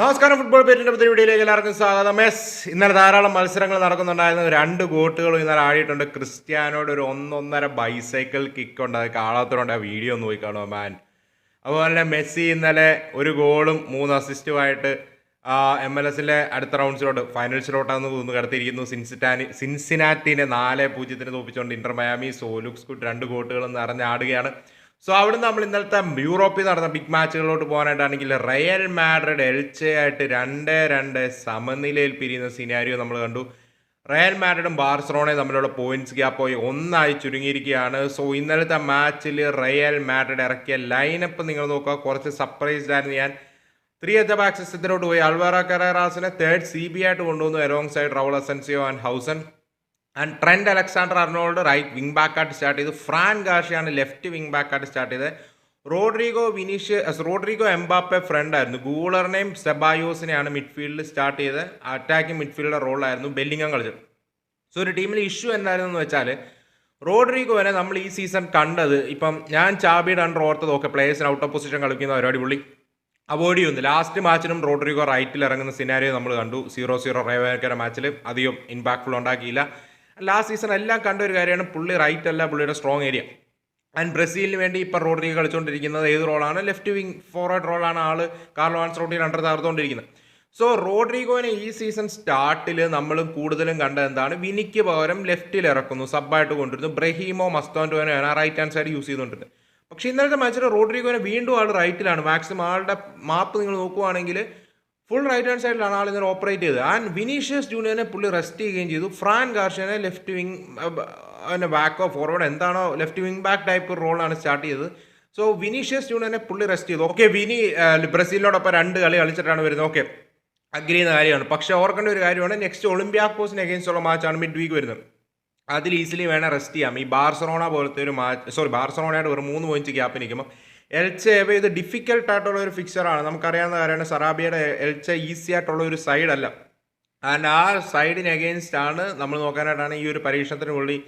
നമസ്കാരം ഫുട്ബോൾ പേരിന്റെ പുതിയ വീഡിയോയിലേക്ക് എല്ലാവർക്കും സ്വാഗതം. മെസ് ഇന്നലെ ധാരാളം മത്സരങ്ങൾ നടക്കുന്നുണ്ടായിരുന്നു. രണ്ട് ഗോട്ടുകളും ഇന്നലെ ആടിയിട്ടുണ്ട്. ക്രിസ്ത്യാനോട് ഒരു ഒന്നൊന്നര ബൈസൈക്കിൾ കിക്ക് ഉണ്ട്. അത് കാണാത്തതുകൊണ്ട് ആ വീഡിയോ ഒന്ന് പോയി മാൻ അതുപോലെ തന്നെ മെസ്സി ഇന്നലെ ഒരു ഗോളും മൂന്ന് അസിസ്റ്റുമായിട്ട് എം എൽ എസിലെ അടുത്ത റൗണ്ട്സിലോട്ട് ഫൈനൽസിലോട്ടാന്ന് തോന്നുന്നു കടത്തിയിരിക്കുന്നു. സിൻസിറ്റാനി സിൻസിനാറ്റിനെ നാല് പൂജ്യത്തിന് തോപ്പിച്ചുകൊണ്ട് ഇന്റർ മയാമി സോലുക്സ് കുട്ട് രണ്ട് ഗോട്ടുകളും നിറഞ്ഞാടുകയാണ് സോ അവിടുന്ന് നമ്മൾ ഇന്നലത്തെ യൂറോപ്പിൽ നടന്ന ബിഗ് മാച്ചുകളിലോട്ട് പോകാനായിട്ടാണെങ്കിൽ റയൽ മാഡ്രിഡ് എൽച്ചയായിട്ട് രണ്ട് രണ്ട് സമനിലയിൽ പിരിയുന്ന സിനാരിയോ നമ്മൾ കണ്ടു. റയൽ മാഡ്രിഡും ബാർസലോണയും തമ്മിലുള്ള പോയിന്റ്സ് ഗ്യാപ്പ് പോയി ഒന്നായി ചുരുങ്ങിയിരിക്കുകയാണ്. സോ ഇന്നലത്തെ മാച്ചിൽ റയൽ മാഡ്രിഡ് ഇറക്കിയ ലൈനപ്പ് നിങ്ങൾ നോക്കുക. കുറച്ച് സർപ്രൈസ്ഡ് ആയിരുന്നു ഞാൻ. ത്രീ എത്ത സിസ്റ്റത്തിലോട്ട് പോയി. അൽവാറ കറേറാസിനെ തേർഡ് സി ബി ആയിട്ട് കൊണ്ടുവന്നു alongside Raul Asencio and Huijsen and Trent Alexander Arnold right wing ബാക്കായിട്ട് start ചെയ്തു. ഫ്രാൻ ഗാഷിയാണ് ലെഫ്റ്റ് വിങ് ബാക്കായിട്ട് സ്റ്റാർട്ട് ചെയ്തത്. Rodrigo Vinicius Rodrigo Mbappe front ആയിരുന്നു. ഗൂളറിനെയും സെബായോസിനെയാണ് മിഡ്ഫീൽഡിൽ സ്റ്റാർട്ട് ചെയ്ത് അറ്റാക്കിംഗ് മിഡ്ഫീൽഡർ റോളായിരുന്നു ബെല്ലിംഗം കളിച്ചത്. സോ ഒരു ടീമിൽ ഇഷ്യൂ എന്തായിരുന്നു എന്ന് വെച്ചാൽ റോഡ്രിഗോനെ നമ്മൾ ഈ സീസൺ കണ്ടത് ഇപ്പം ഞാൻ ചാബിയുടെ അണ്ടർ ഓർത്തത് ഓക്കെ പ്ലേയേഴ്സിന് ഔട്ട് ഓഫ് പൊസിഷൻ കളിക്കുന്ന പരിപാടി പുള്ളി അവോയ്ഡ് ചെയ്യുന്നു. ലാസ്റ്റ് മാച്ചിനും റോഡ്രിഗോ റൈറ്റിൽ ഇറങ്ങുന്ന സിനാരിയോ നമ്മൾ കണ്ടു. സീറോ സീറോ റേവേക്കര മാച്ചിൽ അധികം ഇമ്പാക്ട്ഫുൾ ഉണ്ടാക്കിയില്ല. ലാസ്റ്റ് സീസൺ എല്ലാം കണ്ട ഒരു കാര്യമാണ് പുള്ളി റൈറ്റ് അല്ല പുള്ളിയുടെ സ്ട്രോങ് ഏരിയ ആൻഡ് ബ്രസീലിന് വേണ്ടി ഇപ്പോൾ റോഡ്രിഗോ കളിച്ചുകൊണ്ടിരിക്കുന്നത് ഏത് റോളാണ് ലെഫ്റ്റ് വിങ് ഫോർവേഡ് റോളാണ് ആൾ കാർലോ ആൻസ്ലോട്ടിയിൽ അണ്ടർ തകർത്തുകൊണ്ടിരിക്കുന്നത് സോ റോഡ്രിഗോനെ ഈ സീസൺ സ്റ്റാർട്ടിൽ നമ്മൾ കൂടുതലും കണ്ടത് എന്താണ്? വിനിക്ക് പകരം ലെഫ്റ്റിൽ ഇറക്കുന്നു സബ്ബായിട്ട് കൊണ്ടിരുന്നു ബ്രഹീമോ മസ്തോന്റോനോ ആണ് റൈറ്റ് ഹാൻഡ് സൈഡ് യൂസ് ചെയ്തുകൊണ്ടിരുന്നത്. പക്ഷേ ഇന്നലത്തെ മാച്ചിൽ റോഡ്രിഗോനെ വീണ്ടും ആൾ റൈറ്റിലാണ് മാക്സിമം ആളുടെ മാപ്പ് നിങ്ങൾ നോക്കുവാണെങ്കിൽ ഫുൾ റൈറ്റ് ഹാൻഡ് സൈഡിലാണ് ആൾ ഇങ്ങനെ ഓപ്പറേറ്റ് ചെയ്തത്. ആൻഡ് വിനീഷ്യസ് ജൂനിയറിനെ പുള്ളി റെസ്റ്റ് ചെയ്യുകയും ചെയ്തു. ഫ്രാൻ ഗാർഷ്യനെ ലെഫ്റ്റ് വിങ് പിന്നെ ബാക്കോ ഫോർവേഡ് എന്താണോ ലെഫ്റ്റ് വിങ് ബാക്ക് ടൈപ്പ് റോളാണ് സ്റ്റാർട്ട് ചെയ്തത്. സോ വിനീഷ്യസ് ജൂനിയറിനെ പുള്ളി റെസ്റ്റ് ചെയ്തു. ഓക്കെ വിനി ബ്രസീലിനോടൊപ്പം രണ്ട് കളി കളിച്ചിട്ടാണ് വരുന്നത്. ഓക്കെ അഗ്രി ചെയ്യുന്ന കാര്യമാണ്. പക്ഷേ ഓർക്കേണ്ട ഒരു കാര്യമാണ്. നെക്സ്റ്റ് ഒളിമ്പ്യാക്കോസിന് അഗേൻസ്റ്റ് ഉള്ള മാച്ചാണ് മിഡ് വീക്ക് വരുന്നത്. അതിൽ ഈസിലി വേണം റെസ്റ്റ് ചെയ്യാം. ഈ ബാർസറോണ പോലത്തെ ഒരു മാച്ച് സോറി ബാർസറോണയുടെ ഒരു മൂന്ന് പോയിന്റ് ഗ്യാപ്പ് നിൽക്കുമ്പോൾ എൽച്ചേവ് ഇത് ഡിഫിക്കൽട്ട് ആയിട്ടുള്ള ഒരു ഫിക്സറാണ് നമുക്കറിയാവുന്ന കാര്യമാണ് സറാബിയുടെ എൽച്ച ഈസി ആയിട്ടുള്ള ഒരു സൈഡല്ല ആൻഡ് ആ സൈഡിന് അഗെയിൻസ്റ്റ് ആണ് നമ്മൾ നോക്കാനായിട്ടാണ് ഈ ഒരു പരീക്ഷണത്തിന് പുള്ളി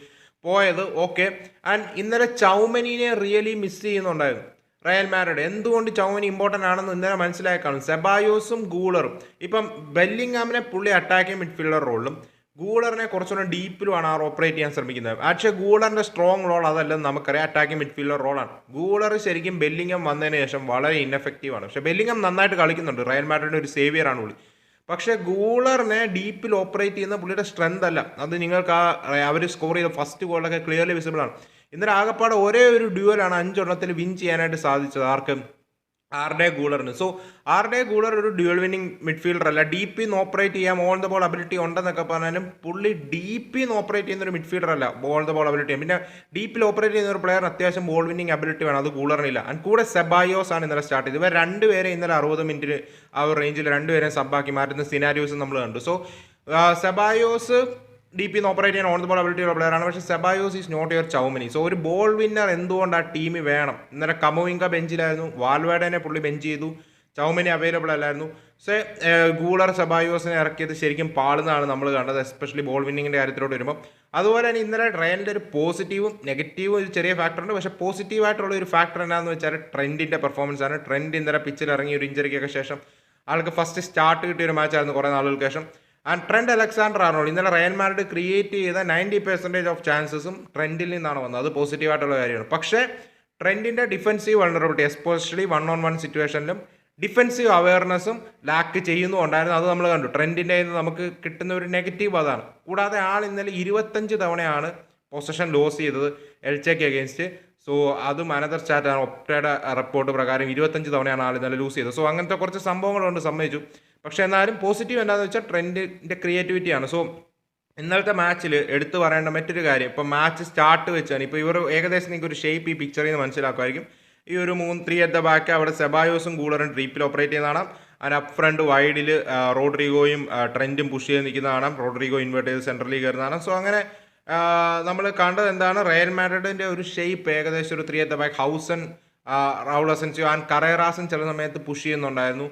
പോയത്. ഓക്കെ ആൻഡ് ഇന്നലെ ചൗമനീനെ റിയലി മിസ് ചെയ്യുന്നുണ്ടായിരുന്നു. Real Madrid. എന്തുകൊണ്ട് ചൗമനി ഇമ്പോർട്ടന്റ് ആണെന്ന് ഇന്നലെ മനസ്സിലായി സെബായോസും ഗൂളറും. ഇപ്പം ബെല്ലിംഗാമിനെ പുള്ളി അറ്റാക്കിംഗ് മിഡ്ഫീൽഡർ റോളിലും ഗൂളറിനെ കുറച്ചുകൂടെ ഡീപ്പിലുമാണ് ആ ഓപ്പറേറ്റ് ചെയ്യാൻ ശ്രമിക്കുന്നത്. പക്ഷേ ഗൂളറിന്റെ സ്ട്രോങ് റോൾ അതല്ലെന്ന് നമുക്കറിയാം. അറ്റാക്കിംഗ് മിഡ്ഫീൽഡർ റോളാണ് ഗൂളർ ശരിക്കും ബെല്ലിംഗം വന്നതിന് ശേഷം വളരെ ഇന്നഫെക്റ്റീവ് ആണ്. പക്ഷേ ബെല്ലിംഗം നന്നായിട്ട് കളിക്കുന്നുണ്ട്. റയൽ മാഡ്രിഡിന്റെ ഒരു സേവിയർ ആണ് പുള്ളി. പക്ഷേ ഗൂളറിനെ ഡീപ്പിൽ ഓപ്പറേറ്റ് ചെയ്യുന്ന പുള്ളിയുടെ സ്ട്രെങ്ത് അല്ല. അത് നിങ്ങൾക്ക് ആ അവർ സ്കോർ ചെയ്ത ഫസ്റ്റ് ഗോളൊക്കെ ക്ലിയർലി വിസിബിൾ ആണ്. ഇന്നലെ ആകപ്പാടെ ഒരേ ഒരു ഡ്യൂവലാണ് അഞ്ചെണ്ണത്തിൽ വിൻ ചെയ്യാനായിട്ട് സാധിച്ചത്. ആർക്ക്? ആർഡേ ഗൂളറിന് സോ ആർഡേ ഗൂളർ ഒരു ഡ്യുവൽ വിന്നിംഗ് മിഡ്ഫീൽഡർ അല്ല. ഡീപ്പിൽ നിന്ന് ഓപ്പറേറ്റ് ചെയ്യാം ഓൾ ദ ബോൾ അബിലിറ്റി ഉണ്ടെന്നൊക്കെ പറഞ്ഞാലും പുള്ളി ഡീപ്പിൽ നിന്ന് ഓപ്പറേറ്റ് ചെയ്യുന്ന ഒരു മിഡ്ഫീൽഡർ അല്ല. ബോൾ ദ ബോൾ അബിലിറ്റി പിന്നെ ഡീപ്പിൽ ഓപ്പറേറ്റ് ചെയ്യുന്ന ഒരു പ്ലെയർ അത്യാവശ്യം ബോൾ വിന്നിംഗ് അബിലിറ്റി വേണം. അത് ഗൂളറിനില്ല ആൻഡ് കൂടെ സെബായോസ് ആണ് ഇന്നലെ സ്റ്റാർട്ട് ചെയ്തത്. ഇവർ രണ്ടുപേരെ ഇന്നലെ അറുപത് മിനിറ്റിൽ ആ ഒരു റേഞ്ചിൽ രണ്ടുപേരെയും സബ്ബാക്കി മാറ്റുന്ന സിനാരിയോസ് നമ്മൾ കണ്ടു. So Ceballos D P operate ചെയ്യാൻ ഓൺ ദ ബോൾ അബിലിറ്റി ഉള്ള പ്ലെയറാണ് പക്ഷേ Ceballos is not your Tchouameni so ഒരു ബോൾ വിന്നർ എന്തുകൊണ്ട് ആ ടീമിൽ വേണം? ഇന്നലെ കമോയിങ്ക ബെഞ്ചിലായിരുന്നു വാൽവേഡനെ പുള്ളി ബെഞ്ച് ചെയ്തു. ചൗമിനി അവൈലബിൾ അല്ലായിരുന്നു. സോ ഗൂളർ സെബായോസിനെ ഇറക്കിയത് ശരിക്കും പാളുന്നതാണ് നമ്മൾ കണ്ടത് എസ്പെഷ്യലി ബോൾ വിന്നിങ്ങിന്റെ കാര്യത്തിലോട്ട് വരുമ്പോൾ അതുപോലെ തന്നെ ഇന്നലെ ട്രെയിനിന്റെ ഒരു പോസിറ്റീവും നെഗറ്റീവും ഒരു ചെറിയ ഫാക്ടറുണ്ട് പക്ഷേ പോസിറ്റീവായിട്ടുള്ള ഒരു ഫാക്ടർ എന്നാന്ന് വെച്ചാൽ ട്രെൻഡിന്റെ പെർഫോമൻസ് ആണ്. ട്രെൻഡ് ഇന്നലെ പിച്ചിൽ ഇറങ്ങി ഒരു ഇഞ്ചറിക്കൊക്കെ ശേഷം ആൾക്ക് ഫസ്റ്റ് സ്റ്റാർട്ട് കിട്ടിയ ഒരു മാച്ചായിരുന്നു കുറേ നാളുകൾക്ക് ശേഷം. ആൻഡ് ട്രെൻഡ് അലക്സാണ്ടർ ആർണോൾഡ് ഇന്നലെ റയൽ മാഡ്രിഡ് ക്രിയേറ്റ് ചെയ്ത നയന്റി പെർസെന്റേജ് ഓഫ് ചാൻസസും ട്രെൻഡിൽ നിന്നാണ് വന്നത്. അത് പോസിറ്റീവായിട്ടുള്ള കാര്യമാണ്. പക്ഷേ ട്രെൻഡിന്റെ defensive vulnerability especially one on one സിറ്റുവേഷനിലും defensive അവയർനെസ്സും ലാക്ക് ചെയ്യുന്നുണ്ടായിരുന്നു അത് നമ്മൾ കണ്ടു. ട്രെൻഡിന്റെ നമുക്ക് കിട്ടുന്ന ഒരു നെഗറ്റീവ് അതാണ്. കൂടാതെ ആൾ ഇന്നലെ ഇരുപത്തഞ്ച് തവണയാണ് പൊസഷൻ ലോസ് ചെയ്തത് എൽച്ചയ്ക്ക് അഗേൻസ്റ്റ് സോ അതും അനദർ സ്റ്റാറ്റാണ് ഒപ്റ്റയുടെ റിപ്പോർട്ട് പ്രകാരം ഇരുപത്തഞ്ച് തവണയാണ് ആൾ ഇന്നലെ ലൂസ് ചെയ്തത്. സോ അങ്ങനത്തെ കുറച്ച് സംഭവങ്ങളുണ്ട്. സമ്മതിച്ചു. പക്ഷേ എന്നാലും പോസിറ്റീവ് എന്താണെന്ന് വെച്ചാൽ ട്രെൻഡിന്റെ ക്രിയേറ്റിവിറ്റിയാണ് സോ ഇന്നലത്തെ മാച്ചിൽ എടുത്തു പറയേണ്ട മറ്റൊരു കാര്യം ഇപ്പോൾ മാച്ച് സ്റ്റാർട്ട് വെച്ചാണ്. ഇപ്പോൾ ഇവർ ഏകദേശം നിങ്ങൾക്ക് ഒരു ഷേപ്പ് ഈ പിക്ചറിൽ നിന്ന് മനസ്സിലാക്കുമായിരിക്കും. ഈ ഒരു മൂന്ന് ത്രീ അറ്റ് ദ ബാക്ക് അവിടെ സെബായോസും കൂളറും ഡ്രീപ്പിൽ ഓപ്പറേറ്റ് ചെയ്യുന്ന കാണാം. അതിന് അപ്പ് ഫ്രണ്ട് വൈഡിൽ റോഡ്രിഗോയും ട്രെൻഡും പുഷ് ചെയ്ത് നിൽക്കുന്ന കാണാം. റോഡ്രിഗോ ഇൻവേർട്ട് ചെയ്ത് സെൻട്രലിൽ കയറുന്ന കാണാം. സോ അങ്ങനെ നമ്മൾ കണ്ടത് എന്താണ്? റയൽ മാഡ്രിഡിന്റെ ഒരു ഷേപ്പ് ഏകദേശം ഒരു three at the back Huijsen Raul Asencio and കറേറാസൻ ചില സമയത്ത് പുഷ് ചെയ്യുന്നുണ്ടായിരുന്നു.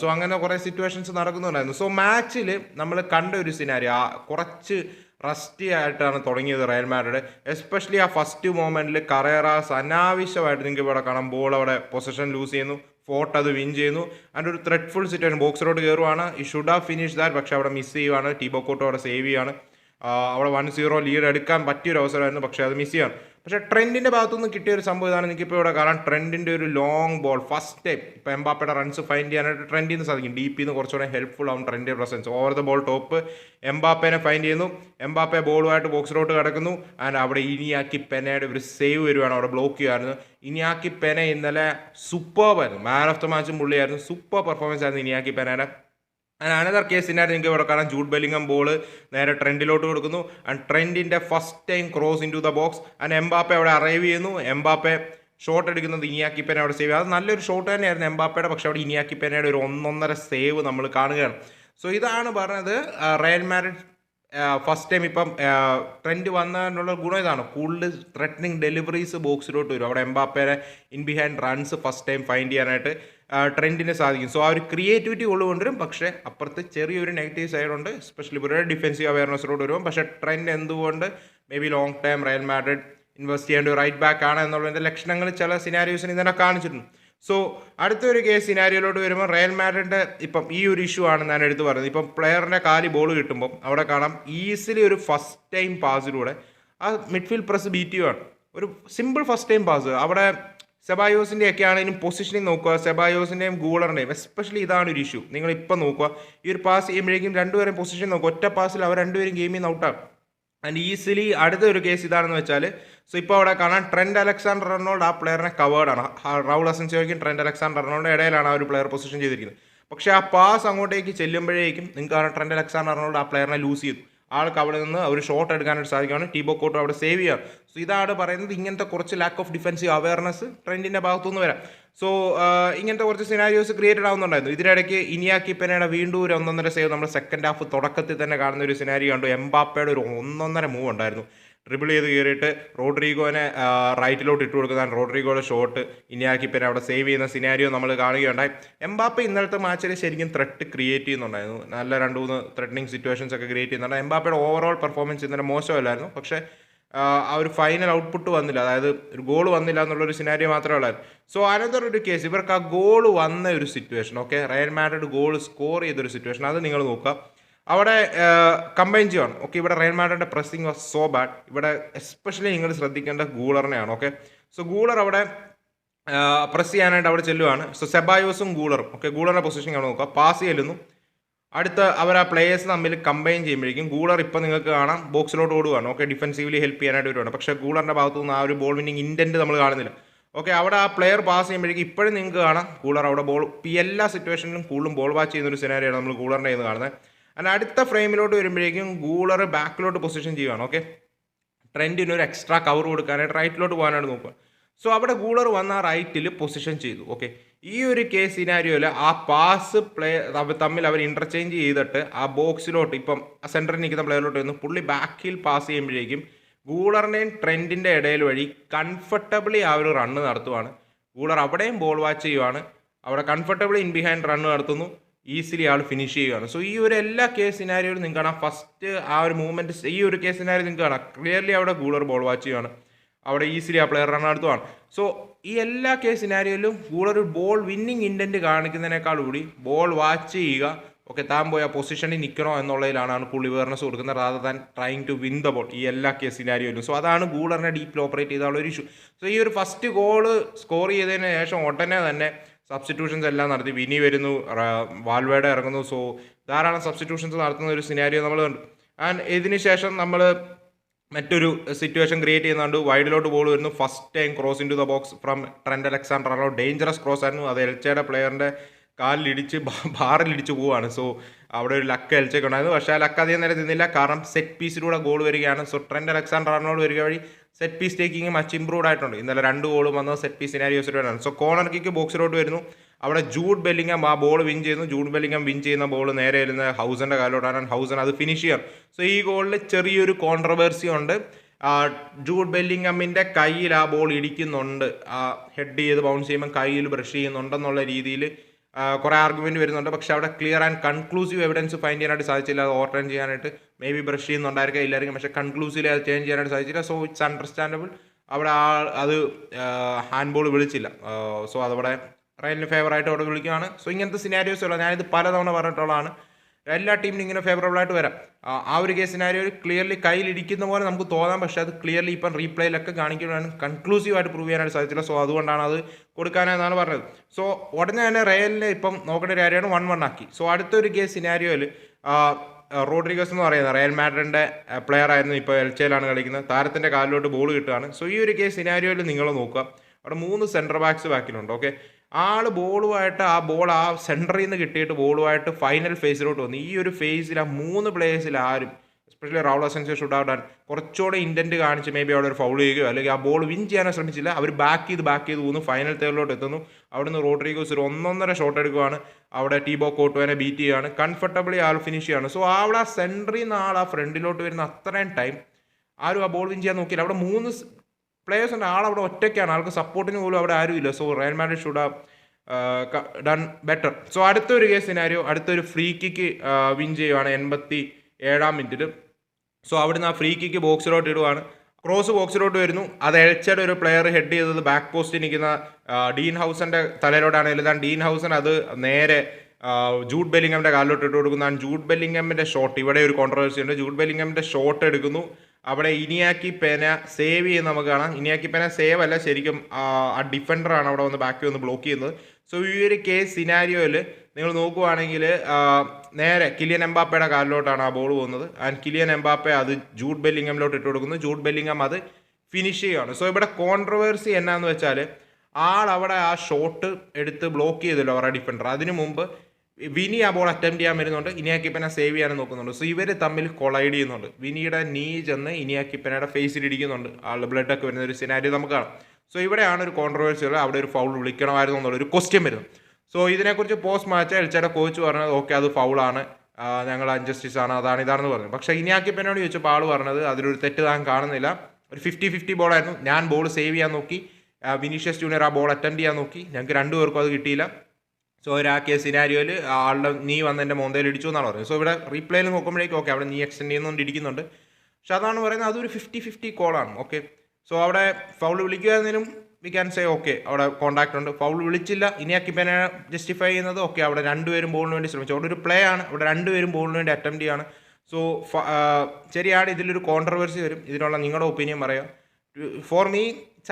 സോ അങ്ങനെ കുറേ സിറ്റുവേഷൻസ് നടക്കുന്നുണ്ടായിരുന്നു. സോ മാച്ചിൽ നമ്മൾ കണ്ട ഒരു സിനാരി ആ കുറച്ച് റസ്റ്റി ആയിട്ടാണ് തുടങ്ങിയത് റയൽ മാഡ്രിഡ്. എസ്പെഷ്യലി ആ ഫസ്റ്റ് മൊമെന്റിൽ കറേറാസ് അനാവശ്യമായിട്ട് നിങ്ങൾക്ക് ഇവിടെ കാണാം. ബോൾ അവിടെ പൊസിഷൻ ലൂസ് ചെയ്യുന്നു. ഫോർട്ട് അത് വിൻ ചെയ്യുന്നു. ആൻഡ് ഒരു ത്രെഡ്ഫുൾ സിറ്റുവേഷൻ ബോക്സിലോട്ട് കയറുവാണ് ഈ ഷുഡ് ആ ഫിനിഷ് ദാറ്റ് പക്ഷേ അവിടെ മിസ് ചെയ്യുവാണ്. ടീബോക്കോട്ടോ അവിടെ സേവ് ചെയ്യുകയാണ് അവിടെ വൺ സീറോ ലീഡ് എടുക്കാൻ പറ്റിയൊരു അവസരമായിരുന്നു പക്ഷേ അത് മിസ് ചെയ്യാണ് പക്ഷേ ട്രെൻഡിന്റെ ഭാഗത്തുനിന്ന് കിട്ടിയ ഒരു സംഭവം ഇതാണ് എനിക്കിപ്പോൾ ഇവിടെ കാരണം ട്രെൻഡിന്റെ ഒരു ലോങ് ബോൾ ഫസ്റ്റ് ടൈം ഇപ്പോൾ എംബാപ്പയുടെ റൺസ് ഫൈൻഡ് ചെയ്യാനായിട്ട് ട്രെൻഡിൽ നിന്ന് സാധിക്കും. ഡീപ്പിൽ നിന്ന് കുറച്ചുകൂടെ ഹെൽപ്ഫുൾ ആവും ട്രെൻഡിന്റെ presence over the ball top എംബാപ്പേനെ find ചെയ്യുന്നു. എംബാപ്പെ ബോളുമായിട്ട് ബോക്സിലോട്ട് കിടക്കുന്നു. ആൻഡ് അവിടെ ഇനിയാക്കി പെനയുടെ ഒരു സേവ് വരുവാണ്. അവിടെ ബ്ലോക്ക് ചെയ്യുമായിരുന്നു ഇനിയാക്കി പെന ഇന്നലെ സൂപ്പർ ആയിരുന്നു. മാൻ ഓഫ് ദ മാച്ചും പുള്ളിയായിരുന്നു. സൂപ്പർ പെർഫോമൻസ് ആയിരുന്നു ഇനിയാക്കി പെനയുടെ. ആൻഡ് അനദർ കേസിനായിട്ട് നിങ്ങൾക്ക് ഇവിടെ കാണാം. ജൂഡ് ബെല്ലിംഗം ബോൾ നേരെ ട്രെൻഡിലോട്ട് കൊടുക്കുന്നു. And ട്രെൻഡിന്റെ first time cross in to the box and Mbappe അവിടെ അറൈവ് ചെയ്യുന്നു. എംബാപ്പെ ഷോട്ട് എടുക്കുന്നത് ഇനിയാക്കിപ്പനെ അവിടെ സേവ് അത് നല്ലൊരു ഷോട്ട് തന്നെയായിരുന്നു എംബാപ്പയുടെ. പക്ഷേ അവിടെ ഇനിയാക്കിപ്പനയുടെ ഒരു ഒന്നൊന്നര സേവ് നമ്മൾ കാണുകയാണ്. സോ ഇതാണ് പറഞ്ഞത് റയൽ മാരിഡ് ഫസ്റ്റ് ടൈം ഇപ്പം ട്രെൻഡ് വന്നതിനുള്ള ഗുണം ഇതാണ്. കൂടുതൽ ത്രെറ്റനിങ് ഡെലിവറീസ് ബോക്സിലോട്ട് വരും. അവിടെ എംബാപ്പേനെ in behind runs first time find ചെയ്യാനായിട്ട്. ട്രെൻഡിന് സാധിക്കും. സോ ആ ഒരു ക്രിയേറ്റിവിറ്റി ഉള്ളു കൊണ്ടുവരും. പക്ഷേ അപ്പുറത്ത് ചെറിയൊരു നെഗറ്റീവ് സൈഡ് ഉണ്ട്. സ്പെഷ്യലി ഇവരുടെ ഡിഫൻസീവ് അവയർനെസ്സിലോട്ട് വരും പക്ഷേ ട്രെൻഡ് എന്തുകൊണ്ട്? Maybe long time Real Madrid invest ചെയ്യേണ്ട ഒരു റൈറ്റ് ബാക്ക് ആണ് എന്നുള്ളതിന്റെ ലക്ഷണങ്ങൾ ചില സിനാരിയോസിന് ഇതിനെ കാണിച്ചിട്ടുണ്ട്. സോ അടുത്തൊരു കേസ് സിനാരിയോയിലോട്ട് വരുമ്പോൾ റയൽ മാഡ്രിഡിന്റെ ഇപ്പം ഈ ഒരു ഇഷ്യൂ ആണ് ഞാൻ എടുത്തു പറയുന്നത്. ഇപ്പം പ്ലെയറിന്റെ കാലി ബോൾ കിട്ടുമ്പോൾ അവിടെ കാണാം ഈസിലി ഒരു ഫസ്റ്റ് ടൈം പാസിലൂടെ ആ മിഡ്ഫീൽഡ് പ്രസ് ബീറ്റ് ആണ് ഒരു സിമ്പിൾ ഫസ്റ്റ് ടൈം പാസ് അവിടെ സെബായോസിന്റെ ഒക്കെ ആണെങ്കിലും പൊസിഷനിങ് നോക്കുക സെബായോസിന്റെയും ഗൂളറിന്റെയും എസ്പെഷ്യലി ഇതാണ് ഒരു ഇഷ്യൂ നിങ്ങൾ ഇപ്പം നോക്കുക ഈ ഒരു പാസ് ചെയ്യുമ്പോഴേക്കും രണ്ടുപേരും പൊസിഷൻ നോക്കുക. ഒറ്റ പാസിൽ അവർ രണ്ടുപേരും ഗെയിമിൽ നിന്ന് ഔട്ടാകും ആൻഡ് ഈസിലി അടുത്ത ഒരു കേസ് ഇതാണെന്ന് വെച്ചാൽ സോ ഇപ്പോൾ അവിടെ കാണാൻ ട്രെൻഡ് അലക്സാണ്ടർ റൊണോൾഡ് ആ പ്ലെയറിനെ കവേർഡാണ് റൗൾ അസൻസിയോയ്ക്കും ട്രെൻഡ് അലക്സാണ്ടർ റണ്ണോൾഡ് ഇടയിലാണ് ആ ഒരു പ്ലെയർ പൊസിഷൻ ചെയ്തിരിക്കുന്നത്. പക്ഷേ ആ പാസ് അങ്ങോട്ടേക്ക് ചെല്ലുമ്പോഴേക്കും നിങ്ങൾക്ക് കാണാൻ ട്രെൻഡ് അലക്സാണ്ടർ റൊണോൾഡ് ആ പ്ലെയറിനെ ലൂസ് ചെയ്തു. ആൾക്ക് അവിടെ നിന്ന് ഒരു ഷോട്ട് എടുക്കാനായിട്ട് സാധിക്കുകയാണ് ടീബോ കോട്ടോ അവിടെ സേവ് ചെയ്യാം. സോ ഇതാണ് പറയുന്നത് ഇങ്ങനത്തെ കുറച്ച് ലാക്ക് ഓഫ് ഡിഫൻസീവ് അവയർനെസ് ട്രെൻഡിന്റെ ഭാഗത്തുനിന്ന് വരാം. സോ ഇങ്ങനത്തെ കുറച്ച് സിനാരിയോസ് ക്രിയേറ്റഡ് ആവുന്നുണ്ടായിരുന്നു. ഇതിനിടയ്ക്ക് ഇനിയാക്കി പെനയുടെ വീണ്ടും ഒരു ഒന്നൊന്നര സേവ് നമ്മൾ സെക്കൻഡ് ഹാഫ് തുടക്കത്തിൽ തന്നെ കാണുന്ന ഒരു സിനാരി കണ്ടു. എംബാപ്പയുടെ ഒരു ഒന്നൊന്നര മൂവ് ഉണ്ടായിരുന്നു. ട്രിപ്പിൾ ചെയ്ത് കയറിയിട്ട് റോഡ്രിഗോനെ റൈറ്റിലോട്ട് ഇട്ട് കൊടുക്കുന്ന റോഡ്രിഗോയുടെ ഷോട്ട് ഇനിയാക്കി പെന അവിടെ സേവ് ചെയ്യുന്ന സിനാരിയോ നമ്മൾ കാണുകയുണ്ടായി. എംബാപ്പ ഇന്നലത്തെ മാച്ചിൽ ശരിക്കും ത്രെട്ട് ക്രിയേറ്റ് ചെയ്യുന്നുണ്ടായിരുന്നു. നല്ല രണ്ട് മൂന്ന് ത്രെട്ടനിങ് സിറ്റുവേഷൻസ് ഒക്കെ ക്രിയേറ്റ് ചെയ്യുന്നുണ്ട് എംബാപ്പയുടെ ഓവറോൾ പെർഫോമൻസ് ഇന്നലെ മോശമല്ലായിരുന്നു. പക്ഷേ ആ ഒരു ഫൈനൽ ഔട്ട്പുട്ട് വന്നില്ല. അതായത് ഒരു ഗോൾ വന്നില്ല എന്നുള്ള ഒരു സിനാരിയോ മാത്രമേ ഉള്ളായിരുന്നു. സോ അനന്തർ ഒരു കേസ് ഇവർക്ക് ആ ഗോൾ വന്ന ഒരു situation okay Real Madrid goal score ചെയ്തൊരു സിറ്റുവേഷൻ അത് നിങ്ങൾ നോക്കുക. അവിടെ കമ്പൈൻ ചെയ്യണം ഓക്കെ ഇവിടെ റയൽ മാഡ്രിഡിന്റെ പ്രസ്സിങ് വാസ് സോ ബാഡ് ഇവിടെ എസ്പെഷ്യലി നിങ്ങൾ ശ്രദ്ധിക്കേണ്ട ഗൂളറിനെയാണ് ഓക്കെ സോ ഗൂളർ അവിടെ പ്രസ് ചെയ്യാനായിട്ട് അവിടെ ചെല്ലുവാണ്. സോ സെബായോസും ഗൂളറും ഓക്കെ ഗൂളറിന്റെ പൊസിഷൻ ആണ് നോക്കുക. പാസ് ചെല്ലുന്നു അടുത്ത അവർ ആ പ്ലേയേഴ്സ് തമ്മിൽ കമ്പൈൻ ചെയ്യുമ്പോഴേക്കും ഗൂളർ ഇപ്പം നിങ്ങൾക്ക് കാണാം ബോക്സിലോട്ട് ഓടുകയാണ് ഓക്കെ ഡിഫൻസീവ്ലി ഹെൽപ്പ് ചെയ്യാനായിട്ട് വരുവാണ്. പക്ഷേ ഗൂളറിന്റെ ഭാഗത്തു നിന്ന് ആ ഒരു ബോൾ വിന്നിങ് ഇന്റന്റ് നമ്മൾ കാണുന്നില്ല. ഓക്കെ അവിടെ ആ പ്ലെയർ പാസ് ചെയ്യുമ്പോഴേക്കും ഇപ്പോഴും നിങ്ങൾക്ക് കാണാം കൂളർ അവിടെ ബോൾ എല്ലാ സിറ്റുവേഷനിലും കൂടുതലും ബോൾ വാച്ച് ചെയ്യുന്ന ഒരു സിനാരിയാണ് നമ്മൾ കൂളറിന്റെ നിന്ന് കാണുന്നത്. അതിന് അടുത്ത ഫ്രെയിമിലോട്ട് വരുമ്പോഴേക്കും ഗൂളർ ബാക്കിലോട്ട് പൊസിഷൻ ചെയ്യുകയാണ് ഓക്കെ ട്രെൻഡിന് ഒരു എക്സ്ട്രാ കവർ കൊടുക്കാനായിട്ട് റൈറ്റിലോട്ട് പോകാനായിട്ട് നോക്കുക. സോ അവിടെ ഗൂളർ വന്ന് ആ റൈറ്റിൽ പൊസിഷൻ ചെയ്തു. ഓക്കെ ഈ ഒരു കേസ് സിനാരിയോയിൽ ആ പാസ് പ്ലേ തമ്മിൽ അവർ ഇന്റർചേഞ്ച് ചെയ്തിട്ട് ആ ബോക്സിലോട്ട് ഇപ്പം സെന്ററിൽ നിൽക്കുന്ന പ്ലെയറിലോട്ട് വന്ന് പുള്ളി ബാക്കിൽ പാസ് ചെയ്യുമ്പോഴേക്കും ഗൂളറിന്റെയും ട്രെൻഡിന്റെ ഇടയിൽ വഴി കംഫർട്ടബിളി ആ ഒരു റണ്ണ് നടത്തുവാണ്. ഗൂളർ അവിടെയും ബോൾ വാച്ച് ചെയ്യുവാണ്. അവിടെ കംഫർട്ടബിളി ഇൻ ബിഹൈൻഡ് റണ്ണ് നടത്തുന്നു. ഈസിലി ആൾ ഫിനിഷ് ചെയ്യുകയാണ് സോ ഈ ഒരു എല്ലാ കേസ് സിനാരിയോയിലും നിങ്ങൾക്ക് കാണാം ഫസ്റ്റ് ആ ഒരു മൂവ്മെന്റ് ഈ ഒരു കേസ് സിനാരിയോ നിങ്ങൾക്ക് കാണാം ക്ലിയർലി അവിടെ ഗൂളർ ബോൾ വാച്ച് ചെയ്യുകയാണ് അവിടെ ഈസിലി ആ പ്ലെയർ റൺ നടത്തുവാണ്. സോ ഈ എല്ലാ കേസ് സിനാരിയോയിലും കൂടുതൽ ബോൾ വിന്നിങ് ഇന്റന്റ് കാണിക്കുന്നതിനേക്കാൾ കൂടി ബോൾ വാച്ച് ചെയ്യുക ഓക്കെ താൻ പോയി ആ പൊസിഷനിൽ നിൽക്കണോ എന്നുള്ളതിലാണ് പുള്ളി വേർനെസ് കൊടുക്കുന്നത് rather than trying to win the ball ഈ എല്ലാ കേസ് സിനാരിയോയിലും സോ അതാണ് ഗൂളറിനെ ഡീപ്പിൽ ഓപ്പറേറ്റ് ചെയ്താലുള്ള ഒരു ഇഷ്യൂ സോ ഈ ഒരു ഫസ്റ്റ് ഗോൾ സ്കോർ ചെയ്തതിന് ശേഷം ഉടനെ തന്നെ സബ്സ്റ്റിറ്റ്യൂഷൻസ് എല്ലാം നടത്തി. വിനി വരുന്നു വാൽവേഡ ഇറങ്ങുന്നു. സോ ധാരാളം സബ്സ്റ്റിറ്റ്യൂഷൻസ് നടത്തുന്ന ഒരു സിനാരിയോ നമ്മൾ കണ്ടു. ആൻഡ് ഇതിന് ശേഷം നമ്മൾ മറ്റൊരു സിറ്റുവേഷൻ ക്രിയേറ്റ് ചെയ്യുന്നുണ്ട് വൈഡിലോട്ട് ബോൾ വരുന്നു. First time cross in to the box from Trent Alexander ആണോ ഡേഞ്ചറസ് ക്രോസ് ആയിരുന്നു. അത് എൽച്ചയുടെ പ്ലെയറിന്റെ കാലിലിടിച്ച് ബാറിലിടിച്ച് പോവുകയാണ്. സോ അവിടെ ഒരു ലക്ക് എൽച്ചയ്ക്ക് ഉണ്ടായിരുന്നു. പക്ഷേ ആ ലക്ക് അധികം നേരം നിന്നില്ല. കാരണം സെറ്റ് പീസിലൂടെ ഗോൾ വരികയാണ്. സോ ട്രെൻഡ് അലക്സാണ്ടർ ആർണോട് വരിക വഴി set piece taking much improved ആയിട്ടുണ്ട് ഇന്നലെ രണ്ട് ഗോളും വന്നത് സെറ്റ് പീസ് സിനാരിയോസിലൂടെയാണ് സോ കോർണർ കിക്ക് ബോക്സിലോട്ട് വരുന്നു. അവിടെ ജൂഡ് ബെല്ലിങ്ങം ആ ബോൾ വിൻ ചെയ്യുന്നു. ജൂഡ് ബെല്ലിങ്ങം വിൻ ചെയ്യുന്ന ബോൾ നേരെ ഇരുന്ന് ഹൗസന്റെ കാലോട്ടാണ് ഹൗസൻ അത് ഫിനിഷ് ചെയ്യാം. സോ ഈ ഗോളിൽ ചെറിയൊരു കോൺട്രവേഴ്സി ഉണ്ട്. ജൂഡ് ബെല്ലിങ്ങമ്മിന്റെ കയ്യിൽ ആ ബോൾ ഇടിക്കുന്നുണ്ട്. ആ ഹെഡ് ചെയ്ത് ബൗൺസ് ചെയ്യുമ്പോൾ കയ്യിൽ ബ്രഷ് ചെയ്യുന്നുണ്ടെന്നുള്ള രീതിയിൽ കുറേ ആർഗ്യുമെന്റ് വരുന്നുണ്ട്. പക്ഷേ അവിടെ clear and conclusive evidence find ചെയ്യാനായിട്ട് സാധിച്ചില്ല. അത് ഓവർടേൺ ചെയ്യാനായിട്ട് മേ ബി ബ്രഷ് ചെയ്യുന്നുണ്ടായിരിക്കാം ഇല്ലായിരിക്കും. പക്ഷേ കൺക്ലൂസീവ്ലി അത് ചേഞ്ച് ചെയ്യാനായിട്ട് സാധിച്ചില്ല. സോ ഇറ്റ്സ് അണ്ടർസ്റ്റാൻഡബിൾ അവിടെ ആ അത് ഹാൻഡ് ബോൾ വിളിച്ചില്ല. സോ അതവിടെ റയലിന് ഫേവറായിട്ട് അവിടെ വിളിക്കുകയാണ് സോ ഇങ്ങനത്തെ സിനാരിയോസ് ഉള്ള ഞാനിത് പലതവണ പറഞ്ഞിട്ടുള്ളതാണ്. എല്ലാ ടീമിനും ഇങ്ങനെ ഫേവറബിൾ ആയിട്ട് വരാം. ആ- ഒരു കേസ് സിനാരിയോ ക്ലിയർലി കയ്യിലിരിക്കുന്ന പോലെ നമുക്ക് തോന്നാം. പക്ഷേ അത് ക്ലിയർലി ഇപ്പം റീപ്ലേയിലൊക്കെ കാണിക്കുവാനും കൺക്ലൂസീവ് ആയിട്ട് പ്രൂവ് ചെയ്യാനായിട്ട് സാധിച്ചില്ല. സോ അതുകൊണ്ടാണ് അത് കൊടുക്കാനെന്നാണ് പറഞ്ഞത്. സോ ഉടനെ തന്നെ റയലിനെ ഇപ്പം നോക്കേണ്ട ഒരു കാര്യമാണ് വൺ വൺ ആക്കി. സോ അടുത്തൊരു കേസ് സിനാരിയോയിൽ റോഡ്രിഗസ് എന്ന് പറയുന്നത് റയൽ മാഡ്രിഡിന്റെ പ്ലെയർ ആയിരുന്നു ഇപ്പോൾ എൽച്ചയിലാണ് കളിക്കുന്നത്. താരത്തിന്റെ കാലിലോട്ട് ബോൾ കിട്ടുകയാണ്. സോ ഈ ഒരു കേസ് സിനാരിയോയിൽ നിങ്ങൾ നോക്കുക. അവിടെ മൂന്ന് സെന്റർ ബാക്സ് ബാക്കിലുണ്ട് ഓക്കെ ആൾ ബോളുമായിട്ട് ആ ബോൾ ആ സെന്ററിൽ നിന്ന് കിട്ടിയിട്ട് ബോളുമായിട്ട് ഫൈനൽ ഫേസിലോട്ട് വന്നു. ഈ ഒരു ഫേസിൽ ആ മൂന്ന് പ്ലേയേഴ്സിൽ ആരും especially Raul Asencio shoot out കുറച്ചുകൂടെ ഇന്റന്റ് കാണിച്ച് മേ ബി അവിടെ ഒരു ഫൗൾ ചെയ്യുകയോ അല്ലെങ്കിൽ ആ ബോൾ വിൻ ചെയ്യാനോ ശ്രമിച്ചില്ല. അവർ ബാക്ക് ചെയ്ത് ബാക്ക് ചെയ്ത് പോകുന്നു ഫൈനൽ തേർഡിലോട്ട് എത്തുന്നു. അവിടുന്ന് റോഡ്രിഗോസ് ഒരു ഒന്നൊന്നര ഷോട്ട് എടുക്കുകയാണ് അവിടെ ടീബോ കോട്ടുവനെ ബീറ്റ് ചെയ്യുകയാണ് കംഫർട്ടബിളി ആൾ ഫിനിഷ് ചെയ്യാണ് സോ അവിടെ ആ സെന്ററിൽ നിന്ന് ആൾ ആ ഫ്രണ്ടിലോട്ട് വരുന്ന അത്രയും ടൈം ആരും ആ ബോൾ വിൻ ചെയ്യാൻ നോക്കിയില്ല. അവിടെ മൂന്ന് പ്ലേയേഴ്സ് ഉണ്ട്. ആൾ അവിടെ ഒറ്റയ്ക്കാണ്. ആൾക്ക് സപ്പോർട്ടിന് പോലും അവിടെ ആരുമില്ല. So Real Madrid should done better so അടുത്തൊരു കേസ് സിനാരിയോ അടുത്തൊരു ഫ്രീ കിക്ക് വിൻ ചെയ്യുവാണ് എൺപത്തി ഏഴാം മിനിറ്റിൽ സോ അവിടുന്ന് ആ ഫ്രീ കിക്ക് ബോക്സിലോട്ട് ഇടുവാണ്. ക്രോസ് ബോക്സിലോട്ട് വരുന്നു. അത് എൽച്ചയുടെ ഒരു പ്ലെയർ ഹെഡ് ചെയ്തത് ബാക്ക് പോസ്റ്റ് നിൽക്കുന്ന ഡീൻ ഹൗസന്റെ തലയിലോട്ടാണ്. എഴുതാൻ ഡീൻ ഹൗസൻ അത് നേരെ ജൂഡ് ബെല്ലിംഗമിന്റെ കാലിലോട്ട് ഇട്ട് കൊടുക്കുന്നതാണ് ജൂഡ് ബെല്ലിംഗമിന്റെ ഷോട്ട് ഇവിടെ ഒരു കോൺട്രവേഴ്സി ഉണ്ട്. ജൂഡ് ബെല്ലിംഗമിന്റെ ഷോട്ട് എടുക്കുന്നു. അവിടെ ഇനിയാക്കി പേന സേവ് ചെയ്യുന്ന നമുക്ക് കാണാം. ഇനിയാക്കി പേന സേവ് അല്ല ശരിക്കും ആ, ഡിഫൻഡറാണ് അവിടെ വന്ന് ബാക്കി വന്ന് ബ്ലോക്ക് ചെയ്യുന്നത്. സോ ഈ ഒരു കേസ് സിനാരിയോയിൽ നിങ്ങൾ നോക്കുവാണെങ്കിൽ നേരെ കിലിയൻ എംബാപ്പയുടെ കാലിലോട്ടാണ് ആ ബോൾ പോകുന്നത്. ആൻഡ് കിലിയൻ എംബാപ്പെ അത് ജൂഡ് ബെല്ലിംഗമിലോട്ട് ഇട്ട് കൊടുക്കുന്നു. ജൂഡ് ബെല്ലിംഗം അത് ഫിനിഷ് ചെയ്യുകയാണ് സോ ഇവിടെ കോൺട്രവേഴ്സി എന്നാന്ന് വെച്ചാൽ ആൾ അവിടെ ആ ഷോട്ട് എടുത്ത് ബ്ലോക്ക് ചെയ്തല്ലോ അവരുടെ ഡിഫൻഡർ അതിനു മുമ്പ് വിനി ബോൾ അറ്റംപ്റ്റ് ചെയ്യാൻ വരുന്നുണ്ട്. ഇനിയാക്കിപ്പനെ സേവ് ചെയ്യാനും നോക്കുന്നുണ്ട്. സോ ഇവർ തമ്മിൽ കൊളൈഡ് ചെയ്യുന്നുണ്ട്. വിനിയുടെ നീ ചെന്ന് ഇനിയാക്കിപ്പനയുടെ ഫേസിൽ ഇടിക്കുന്നുണ്ട്. ആളുടെ ബ്ലഡ് ഒക്കെ വരുന്ന ഒരു സിനാരി നമുക്ക് കാണാം. സോ ഇവിടെയാണ് ഒരു കോൺട്രവേഴ്സി ഉള്ളത്. അവിടെ ഒരു ഫൗൾ വിളിക്കണമായിരുന്നു എന്നുള്ള ഒരു ക്വസ്റ്റ്യൻ വരുന്നു സോ ഇതിനെക്കുറിച്ച് പോസ്റ്റ് മാച്ച് എൽച്ചയുടെ കോച്ച് പറഞ്ഞത് ഓക്കെ അത് ഫൗളാണ് ഞങ്ങൾ അൺജസ്റ്റിസ് ആണ്. അതാണ് ഇതാണെന്ന് പറഞ്ഞു. പക്ഷേ ഇനിയാക്കിപ്പനോട് ചോദിച്ചപ്പോൾ ആൾ പറഞ്ഞത് അതിലൊരു തെറ്റ് താൻ കാണുന്നില്ല. ഒരു ഫിഫ്റ്റി ഫിഫ്റ്റി ബോളായിരുന്നു ഞാൻ ബോൾ സേവ് ചെയ്യാൻ നോക്കി. വിനീഷ്യസ് ജൂനിയർ ആ ബോൾ അറ്റൻഡ് ചെയ്യാൻ നോക്കി. ഞങ്ങൾക്ക് രണ്ടുപേർക്കും അത് കിട്ടിയില്ല. സോ കേസ് സിനാരിയോയിൽ ആളുടെ നീ വന്ന് എന്റെ മോന്തയിൽ ഇടിച്ചു എന്നാണ് പറയുന്നത്. സോ ഇവിടെ റീപ്ലേയിൽ നോക്കുമ്പോഴേക്കും ഓക്കെ അവിടെ നീ എക്സ്റ്റെൻഡ് ചെയ്യുന്നുണ്ട് ഇരിക്കുന്നുണ്ട് പക്ഷെ അതാണ് പറയുന്നത് അതൊരു ഫിഫ്റ്റി ഫിഫ്റ്റി കോളാണ് ഓക്കെ സോ അവിടെ ഫൗൾ വിളിക്കുകയാണെങ്കിലും വി ക്യാൻ സേ ഓക്കെ അവിടെ കോൺടാക്ട് ഉണ്ട്. ഫൗൾ വിളിച്ചില്ല ഇനി അക്കിപ്പനെ ജസ്റ്റിഫൈ ചെയ്യുന്നത് ഓക്കെ അവിടെ രണ്ടുപേരും ബോളിന് വേണ്ടി ശ്രമിച്ചു. അവിടെ ഒരു പ്ലേ ആണ് അവിടെ രണ്ടുപേരും ബോളിന് വേണ്ടി അറ്റംപ്റ്റ് ചെയ്യാണ്. സോ ശരിയാണ് ഇതിലൊരു കോൺട്രവേഴ്സി വരും. ഇതിനുള്ള നിങ്ങളുടെ ഒപ്പീനിയൻ പറയാം. ഫോർ മീ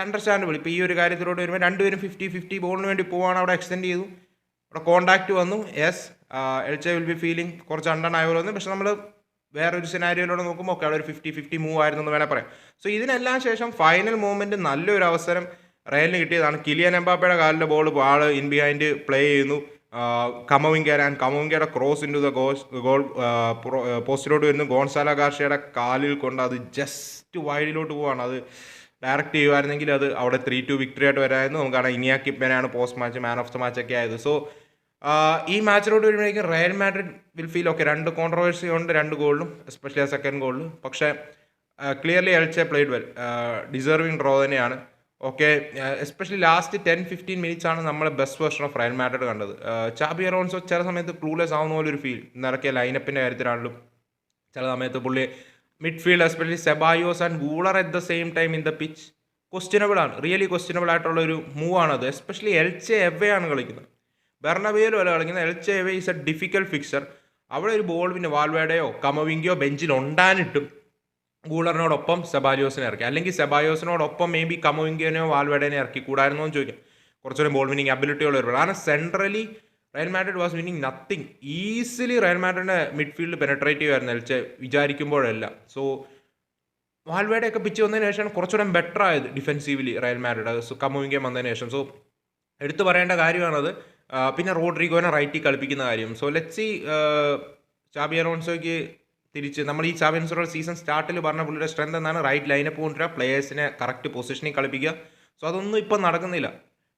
അണ്ടർസ്റ്റാൻഡബിൾ ഇപ്പോൾ ഈ ഒരു കാര്യത്തിലോട്ട് വരുമ്പോൾ രണ്ടുപേരും ഫിഫ്റ്റി ഫിഫ്റ്റി ബോളിന് വേണ്ടി പോവാണ് അവിടെ എക്സ്റ്റെൻഡ് ചെയ്തു. അവിടെ കോണ്ടാക്ട് വന്നു. Yes Elche will be feeling കുറച്ച് അണ്ടൺ ആയ പോലെ വന്നു. പക്ഷെ നമ്മൾ വേറൊരു സിനാരിയോയിലൂടെ നോക്കുമ്പോൾ ഒക്കെ അവിടെ ഒരു ഫിഫ്റ്റി ഫിഫ്റ്റി മൂവ് ആയിരുന്നു എന്ന് വേണേൽ പറയാം. സോ ഇതിനെല്ലാം ശേഷം ഫൈനൽ മൂവ്മെന്റ് നല്ലൊരു അവസരം റയലിന് കിട്ടിയതാണ്. കിലിയൻ എംബാപ്പയുടെ കാലിന്റെ ബോൾ ആൾ ഇൻ ബിഹൈൻഡ് പ്ലേ ചെയ്യുന്നു. Camavinga and കമവിങ്കയുടെ cross in the goes goal പോസ്റ്റിലോട്ട് വരുന്നു. ഗോൺസാല ഗാർഷയുടെ കാലിൽ കൊണ്ട് അത് ജസ്റ്റ് വൈഡിലോട്ട് പോവാണ്. അത് ഡയറക്റ്റ് ചെയ്യുമായിരുന്നെങ്കിൽ അത് അവിടെ ത്രീ ടു വിക്ടറി ആയിട്ട് വരായിരുന്നു. നമുക്ക് കാണാം ഇനിയാക്കിപ്പനാണ് post match man of the match ഒക്കെ ആയത്. സോ ഈ മാച്ചിലോട്ട് വരുമ്പോഴേക്കും Real Madrid will feel okay രണ്ട് കോൺട്രവേഴ്സി ഉണ്ട് രണ്ട് ഗോളിലും എസ്പെഷ്യലി ആ സെക്കൻഡ് ഗോളിലും പക്ഷേ clearly Elche played well deserving draw തന്നെയാണ്. Okay especially last ten fifteen minutes ആണ് നമ്മൾ best version of Real Madrid കണ്ടത്. ചാബി അറോൺസോ ചില സമയത്ത് ക്ലൂലെസ് ആവുന്ന പോലെ ഒരു ഫീൽ നിറക്കിയ ലൈനപ്പിന്റെ കാര്യത്തിലാണെങ്കിലും ചില സമയത്ത് പുള്ളി midfield especially Ceballos and Guler at the same time in the pitch questionable ആണ്. റിയലി ക്വസ്റ്റ്യനബിൾ ആയിട്ടുള്ള ഒരു മൂവ് ആണത്. എസ്പെഷ്യലി എൽച്ചെ എവയാണ് കളിക്കുന്നത്. ബെർണബേലും അല്ല കളിക്കുന്നത് Elche away is a difficult fixture അവിടെ ഒരു ബോൾ പിന്നെ വാൽവേഡയോ കമവിങ്കയോ ബെഞ്ചിൽ ഉണ്ടാനിട്ടും ഗൂളറിനോടൊപ്പം സെബാലിയോസിനെ ഇറക്കി. അല്ലെങ്കിൽ സെബാലിയോസിനോടൊപ്പം മേ ബി കമോയിങ്കിനെയോ വാൽവേഡേനെ ഇറക്കി കൂടായിരുന്നോ എന്ന് ചോദിക്കാം. കുറച്ചുകൂടി ബോൾ വിന്നിങ് അബിലിറ്റി ഉള്ള ഒരു കാരണം centrally Real Madrid was winning nothing easily Real മാഡ്രിഡിന്റെ midfield penetrate ചെയ്യുമായിരുന്നു എൽച്ച് വിചാരിക്കുമ്പോഴല്ല. സോ വാൽവേഡയൊക്കെ പിച്ച് വന്നതിന് ശേഷമാണ് കുറച്ചുകൂടെ ബെറ്റർ ആയത് defensively Real Madrid so Camavinga വന്നതിന് ശേഷം. സോ എടുത്തു പറയേണ്ട കാര്യമാണത്. പിന്നെ റോഡ്രിഗോനെ റൈറ്റിൽ കളിപ്പിക്കുന്ന കാര്യം. സോ ലെറ്റ് സി ചാബി അലോൺസോയ്ക്ക് തിരിച്ച് നമ്മൾ ഈ ചാബി അലോൺസോ സീസൺ സ്റ്റാർട്ടിൽ പറഞ്ഞ പുള്ളിയുടെ സ്ട്രെങ്ത് എന്നാണ് റൈറ്റ് ലൈനപ്പ് കൊണ്ടുവരിക പ്ലേയേഴ്സിനെ കറക്റ്റ് പൊസിഷനിൽ കളിപ്പിക്കുക. സോ അതൊന്നും ഇപ്പം നടക്കുന്നില്ല.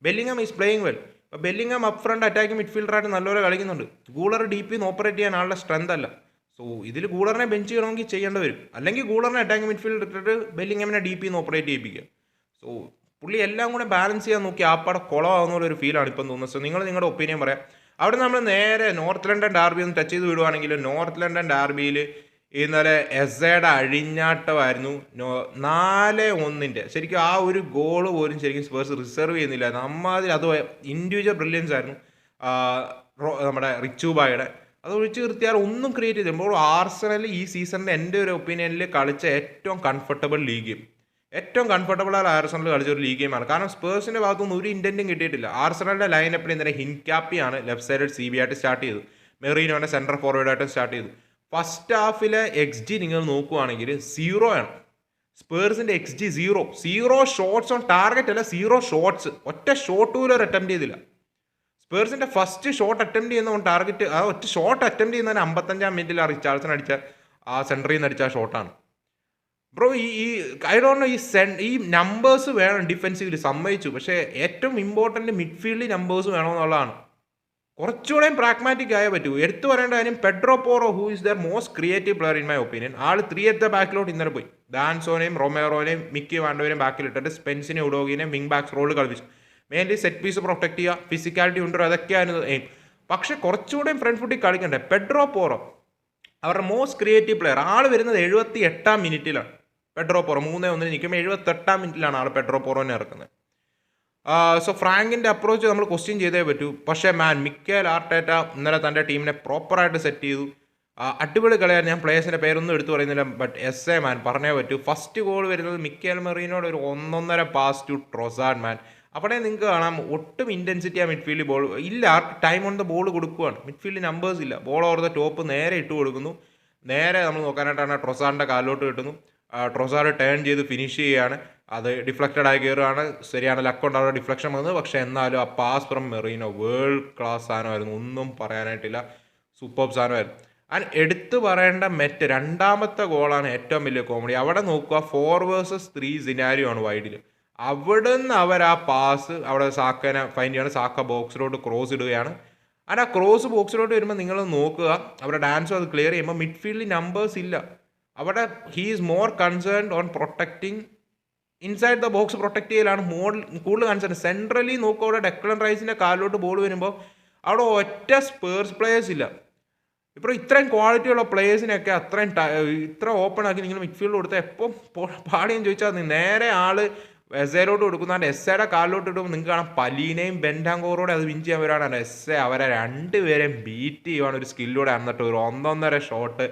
ബെല്ലിംഗം ഈസ് പ്ലേയിങ് വെൽ അപ്പോൾ ബെല്ലിംഗം അപ്പ് ഫ്രണ്ട് അറ്റാക്കിംഗ് മിഡ്ഫീൽഡറായിട്ട് നല്ലപോലെ കളിക്കുന്നുണ്ട്. ഗൂളർ ഡി നിന്ന് ഓപ്പറേറ്റ് ചെയ്യാൻ ആളുടെ സ്ട്രെങ്ത് അല്ല. സോ ഇതിൽ ഗൂളറിനെ ബെഞ്ച് ചെയ്യണമെങ്കിൽ ചെയ്യേണ്ടി വരും. അല്ലെങ്കിൽ ഗൂളറിനെ അറ്റാക്കിംഗ് മിഡ്ഫീൽഡ് ഇട്ടിട്ട് ബെല്ലിംഗമിനെ ഡി നിന്ന് ഓപ്പറേറ്റ് ചെയ്യിപ്പിക്കുക. സോ പുള്ളി എല്ലാം കൂടെ ബാലൻസ് ചെയ്യാൻ നോക്കി ആപ്പാടെ കുളമാകുന്ന പോലെ ഒരു ഫീലാണ് ഇപ്പം തോന്നുന്നത്. സോ നിങ്ങൾ നിങ്ങളുടെ ഒപ്പീനിയൻ പറയാം. അവിടെ നമ്മൾ നേരെ നോർത്ത് ലണ്ടൻ ഡാർബി ഒന്ന് ടച്ച് ചെയ്ത് വിടുവാണെങ്കിൽ നോർത്ത് ലണ്ടൻ ഡാർബിയിൽ ഇന്നലെ എസയുടെ അഴിഞ്ഞാട്ടമായിരുന്നു. നാല് ഒന്നിന്റെ ശരിക്കും ആ ഒരു ഗോൾ പോലും ശരിക്കും സ്പേഴ്സ് റിസർവ് ചെയ്യുന്നില്ല. നമ്മാതിൽ അത് ഇൻഡിവിജ്വൽ ബ്രില്യൻസ് ആയിരുന്നു. നമ്മുടെ റിച്ചുബായുടെ അത് ഒഴിച്ച് നിർത്തിയാൽ ഒന്നും ക്രിയേറ്റ് ചെയ്തില്ല. ആർസണൽ ഈ സീസണിൽ എന്റെ ഒരു ഒപ്പീനിയനിൽ കളിച്ച ഏറ്റവും കംഫർട്ടബിൾ ലീഗ് ഏറ്റവും കംഫർട്ടബിൾ ആയ ആർസണൽ കളിച്ച ഒരു ലീഗ് ഗെയിമാണ് കാരണം സ്പേഴ്സിന്റെ ഭാഗത്തുനിന്ന് ഒരു ഇന്റന്റും കിട്ടിയിട്ടില്ല. ആർസണലിന്റെ ലൈനപ്പിൽ ഇന്നലെ ഹിൻകാപ്പിയാണ് ലെഫ്റ്റ് സൈഡിൽ സി ബി ആയിട്ട് സ്റ്റാർട്ട് ചെയ്തു മെറീനോനെ സെൻട്രൽ ഫോർവേഡായിട്ട് സ്റ്റാർട്ട് ചെയ്തു. ഫസ്റ്റ് ഹാഫിലെ എക്സ് ജി നിങ്ങൾ നോക്കുവാണെങ്കിൽ സീറോ ആണ്. സ്പേഴ്സിന്റെ X G zero zero shots on target അല്ല സീറോ ഷോട്ട്സ് ഒറ്റ ഷോട്ട് പോലും ഒരു അറ്റംപ്റ്റ് ചെയ്തില്ല. സ്പേഴ്സിന്റെ ഫസ്റ്റ് ഷോട്ട് അറ്റംപ്റ്റ് ചെയ്യുന്ന ഓൺ ടാർഗറ്റ് ആ ഒറ്റ ഷോട്ട് അറ്റംപ്റ്റ് ചെയ്യുന്നതിന് അമ്പത്തഞ്ചാം മിനിറ്റിൽ ആ റിച്ചാർഡ്സൺ അടിച്ച ആ സെന്ററിൽ നിന്ന് അടിച്ച ഷോട്ടാണ് ബ്രോ ഈ ഈ ഐ ഡോണ്ട് നോ ഈ സെൻ ഈ നമ്പേഴ്സ് വേണം ഡിഫെൻസീവിൽ സമ്മതിച്ചു. പക്ഷേ ഏറ്റവും ഇമ്പോർട്ടന്റ് മിഡ്ഫീൽഡ് നമ്പേഴ്സ് വേണമെന്നുള്ളതാണ്. കുറച്ചുകൂടെ പ്രാഗ്മാറ്റിക് ആയേ പറ്റൂ. എടുത്തു പറയേണ്ട കാര്യം Pedro Porro who is the most creative player in my opinion all three എത്ത ബാക്കിലോട്ട് ഇന്നലെ പോയി. ഡാൻസോനെയും റൊമേറോനെയും മിക്കി വാണ്ടോനെയും ബാക്കിലിട്ടിട്ട് സ്പെൻസിനെ ഉഡോഗിനെയും വിങ് ബാക്സ് റോൾ കളിപ്പിച്ചു. മെയിൻലി സെറ്റ് പീസ് പ്രൊട്ടക്ട് ചെയ്യുക ഫിസിക്കാലിറ്റി ഉണ്ടോ അതൊക്കെയാണ് എയിം പക്ഷേ കുറച്ചുകൂടെയും ഫ്രണ്ട് ഫുട്ടിൽ കളിക്കണ്ടേ? പെഡ്രോ പോറോ അവരുടെ മോസ്റ്റ് ക്രിയേറ്റീവ് പ്ലെയർ ആൾ വരുന്നത് എഴുപത്തി എട്ടാം മിനിറ്റിലാണ് പെഡ്രോ പോറോ മൂന്നേ ഒന്നിന് നിൽക്കുമ്പോൾ എഴുപത്തി എട്ടാം മിനിറ്റിലാണ് ആൾ പെട്രോ പോറോനെ ഇറക്കുന്നത് സോ ഫ്രാങ്കിന്റെ അപ്രോച്ച് നമ്മൾ ക്വസ്റ്റ്യൻ ചെയ്തേ പറ്റൂ. പക്ഷേ മാൻ മിക്കേൽ ആർട്ടേറ്റ ഇന്നലെ തന്റെ ടീമിനെ പ്രോപ്പറായിട്ട് സെറ്റ് ചെയ്തു. അടിപൊളി കളിയാണ്. ഞാൻ പ്ലേയേഴ്സിന്റെ പേരൊന്നും എടുത്തു പറയുന്നില്ല ബട്ട് എസ് എ മാൻ പറഞ്ഞേ പറ്റൂ. ഫസ്റ്റ് ഗോൾ വരുന്നത് മിക്കേൽ മെറീനോട് ഒരു ഒന്നൊന്നര പാസ് ടു ട്രോസാൻ മാൻ അവിടെ നിങ്ങൾക്ക് കാണാം ഒട്ടും ഇന്റൻസിറ്റി ആ മിഡ്ഫീൽഡിൽ ബോൾ ഇല്ല ടൈം ഓൺ ബോൾ കൊടുക്കുകയാണ് മിഡ്ഫീൽഡിൽ നമ്പേഴ്സ് ഇല്ല. ബോൾ ഓവർ ടോപ്പ് നേരെ ഇട്ട് കൊടുക്കുന്നു. നേരെ നമ്മൾ നോക്കാനായിട്ടാണ് ട്രൊസാറിന്റെ കാലിലോട്ട് കിട്ടുന്നു. ട്രൊസാർ ടേൺ ചെയ്ത് ഫിനിഷ് ചെയ്യുകയാണ് അത് ഡിഫ്ലക്റ്റഡ് ആയി കയറുകയാണ് ശരിയാണ് ലക്കുണ്ട് അവിടെ ഡിഫ്ലക്ഷൻ വന്നത്. പക്ഷേ എന്നാലും ആ pass from Merino world class സാധനമായിരുന്നു. ഒന്നും പറയാനായിട്ടില്ല. സൂപ്പർ സാധനമായിരുന്നു. ആൻഡ് എടുത്തു പറയേണ്ട മെറ്റ് രണ്ടാമത്തെ ഗോളാണ് ഏറ്റവും വലിയ കോമഡി അവിടെ നോക്കുക ഫോർ വേഴ്സസ് ത്രീ സിനാരിയോ ആണ് വൈഡിൽ അവിടെ നിന്ന് അവർ ആ പാസ് അവിടെ സാക്കനെ ഫൈൻ ചെയ്യാണ്. സാക്ക ബോക്സിലോട്ട് ക്രോസ് ഇടുകയാണ്. ആൻഡ് ആ ക്രോസ് ബോക്സിലോട്ട് വരുമ്പോൾ നിങ്ങൾ നോക്കുക. അവരുടെ ഡാൻസും അത് ക്ലിയർ ചെയ്യുമ്പോൾ മിഡ്ഫീൽഡിൽ നമ്പേഴ്സ് ഇല്ല. അവിടെ he is more concerned on protecting inside the box protect ചെയ്യലാണ് മോൾ കൂടുതൽ കൺസേൺ സെൻട്രലി നോക്കുക അവിടെ ഡെക്ലൻ റൈസിന്റെ കാലിലോട്ട് ബോൾ വരുമ്പോൾ അവിടെ ഒറ്റ സ്പേഴ്സ് പ്ലേയേഴ്സ് ഇല്ല. ഇപ്പോൾ ഇത്രയും ക്വാളിറ്റി ഉള്ള പ്ലേയേഴ്സിനെയൊക്കെ അത്രയും ഇത്ര ഓപ്പൺ ആക്കി നിങ്ങൾ മിഡ്ഫീൽഡ് കൊടുത്താൽ എപ്പം പാടിയെന്ന് ചോദിച്ചാൽ. നേരെ ആൾ എസ്സേലോട്ട് എസ് എസ്സയുടെ കാലിലോട്ട് ഇടുമ്പോൾ നിങ്ങൾക്ക് കാണാം പലീനയും ബെൻഡാങ്കോറോടെ അത് വിൻ ചെയ്യാൻ വരാനാണ് എ അവരെ രണ്ടുപേരെയും ബീറ്റ് ചെയ്യുവാണ് ഒരു സ്കില്ലോടെ എന്നിട്ട് ഒരു ഒന്നൊന്നര ഷോട്ട്